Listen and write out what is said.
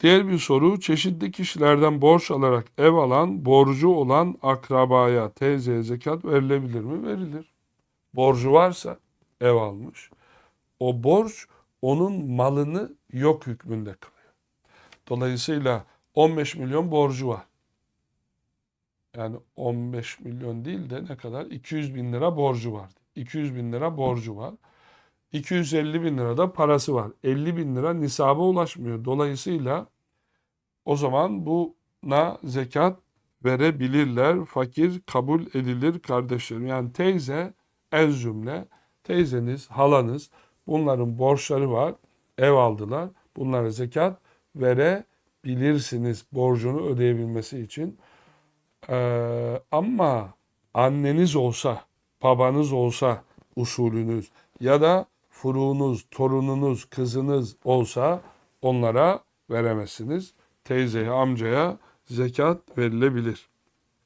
Diğer bir soru, çeşitli kişilerden borç alarak ev alan, borcu olan akrabaya, teyzeye zekat verilebilir mi? Verilir. Borcu varsa ev almış. O borç onun malını yok hükmünde kılıyor. Dolayısıyla 15 milyon borcu var. Yani 15 milyon değil de ne kadar? 200 bin lira borcu var. 200 bin lira borcu var. 250 bin lira da parası var. 50 bin lira nisaba ulaşmıyor. Dolayısıyla o zaman buna zekat verebilirler. Fakir kabul edilir kardeşlerim. Yani teyze ez cümle teyzeniz, halanız bunların borçları var. Ev aldılar. Bunlara zekat verebilirsiniz borcunu ödeyebilmesi için. Ee, ama anneniz olsa, babanız olsa usulünüz ya da furuğunuz, torununuz, kızınız olsa onlara veremezsiniz. Teyzeye, amcaya zekat verilebilir.